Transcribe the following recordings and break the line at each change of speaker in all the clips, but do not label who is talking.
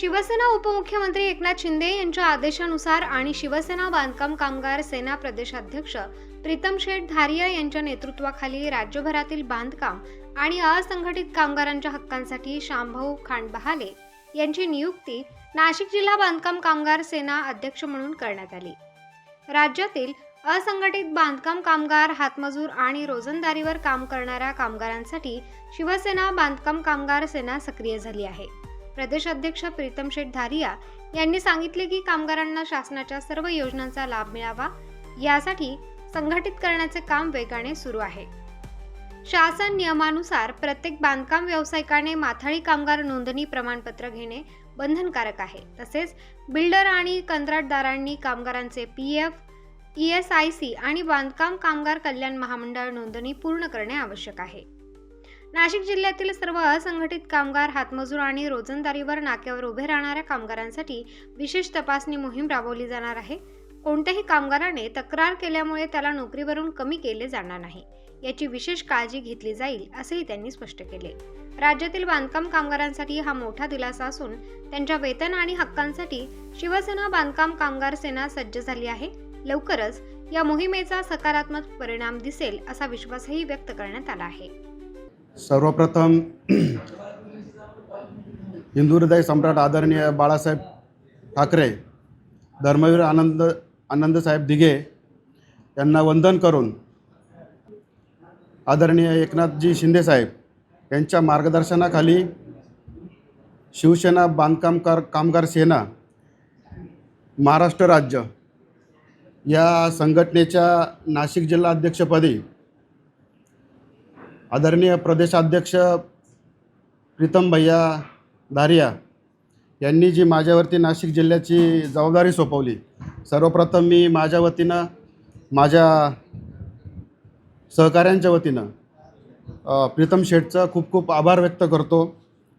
शिवसेना उपमुख्यमंत्री एकनाथ शिंदे यांच्या आदेशानुसार आणि शिवसेना बांधकाम कामगार सेना प्रदेशाध्यक्ष प्रीतम शेठ धारिया यांच्या नेतृत्वाखाली राज्यभरातील बांधकाम आणि असंघटित कामगारांच्या हक्कांसाठी शांभाऊ खांडबहाले यांची नियुक्ती नाशिक जिल्हा बांधकाम कामगार सेना अध्यक्ष म्हणून करण्यात आली. राज्यातील असंघटित बांधकाम कामगार हातमजूर आणि रोजंदारीवर काम करणाऱ्या कामगारांसाठी शिवसेना बांधकाम कामगार सेना सक्रिय झाली आहे. प्रदेशाध्यक्ष प्रीतम शेठ धारिया यांनी सांगितले की कामगारांना शासनाच्या सर्व योजनांचा लाभ मिळावा. यासाठी संघटित करण्याचे काम वेगाने सुरू आहे. शासन नियमानुसार प्रत्येक बांधकाम व्यावसायिकाने माथाळी कामगार नोंदणी प्रमाणपत्र घेणे बंधनकारक आहे. तसेच बिल्डर आणि कंत्राटदारांनी कामगारांचे P F E S I C आणि बांधकाम कामगार कल्याण महामंडळ नोंदणी पूर्ण करणे आवश्यक आहे. नाशिक जिल्ह्यातील सर्व असंघटित कामगार हातमजूर आणि रोजंदारीवर नाक्यावर उभे राहणाऱ्या कामगारांसाठी विशेष तपासणी मोहीम राबवली जाणार आहे. कोणत्याही कामगाराने तक्रार केल्यामुळे त्याला नोकरीवरून कमी केले जाणार नाही. याची विशेष काळजी घेतली जाईल असेही त्यांनी स्पष्ट केले. राज्यातील बांधकाम कामगारांसाठी हा मोठा दिलासा असून त्यांच्या वेतन आणि हक्कांसाठी शिवसेना बांधकाम कामगार सेना सज्ज झाली आहे. लवकरच या मोहिमेचा सकारात्मक परिणाम दिसेल असा विश्वासही व्यक्त करण्यात आला आहे.
सर्वप्रथम हिंदू हृदय सम्राट आदरणीय बाळासाहेब ठाकरे धर्मवीर आनंद आनंदसाहेब दिघे यांना वंदन करून आदरणीय एकनाथजी शिंदेसाहेब यांच्या मार्गदर्शनाखाली शिवसेना बांधकामकार कामगार सेना महाराष्ट्र राज्य या संघटनेच्या नाशिक जिल्हा अध्यक्षपदी आदरणीय प्रदेशाध्यक्ष प्रीतम भैया धारिया यांनी जी माझ्यावरती नाशिक जिल्ह्याची जबाबदारी सोपवली सर्वप्रथम मी माझ्या वतीनं माझ्या सहकाऱ्यांच्या वतीनं प्रीतम शेठचं खूप खूप आभार व्यक्त करतो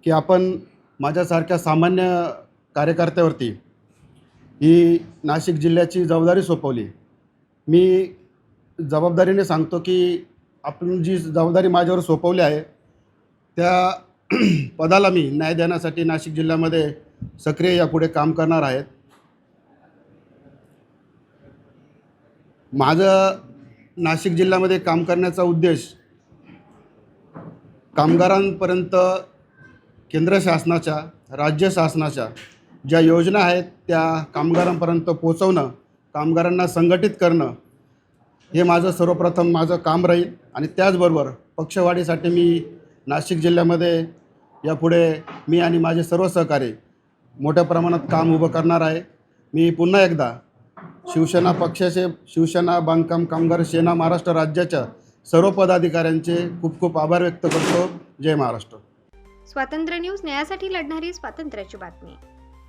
की आपण माझ्यासारख्या सामान्य कार्यकर्त्यावरती ही नाशिक जिल्ह्याची जबाबदारी सोपवली. मी जबाबदारीने सांगतो की आपण जी जबाबदारी माझ्यावर सोपवली आहे त्या पदाला मी न्याय देण्यासाठी नाशिक जिल्ह्यामध्ये सक्रिय यापुढे काम करणार आहेत माझं नाशिक जिल्ह्यामध्ये काम करण्याचा उद्देश कामगारांपर्यंत केंद्र शासनाच्या राज्य शासनाच्या ज्या योजना आहेत त्या कामगारांपर्यंत पोचवणं कामगारांना संघटित करणं हे माझं सर्वप्रथम माझं काम राहील आणि त्याचबरोबर पक्षवाढीसाठी मी नाशिक जिल्ह्यामध्ये यापुढे मी आणि माझे सर्व सहकारी मोठ्या प्रमाणात काम उभं करणार आहे. मी पुन्हा एकदा शिवसेना पक्षाचे शिवसेना बांधकाम कामगार सेना महाराष्ट्र राज्याच्या सर्व पदाधिकाऱ्यांचे खूप खूप आभार व्यक्त करतो. जय महाराष्ट्र.
स्वातंत्र्य न्यूज न्यायासाठी लढणारी स्वातंत्र्याची बातमी.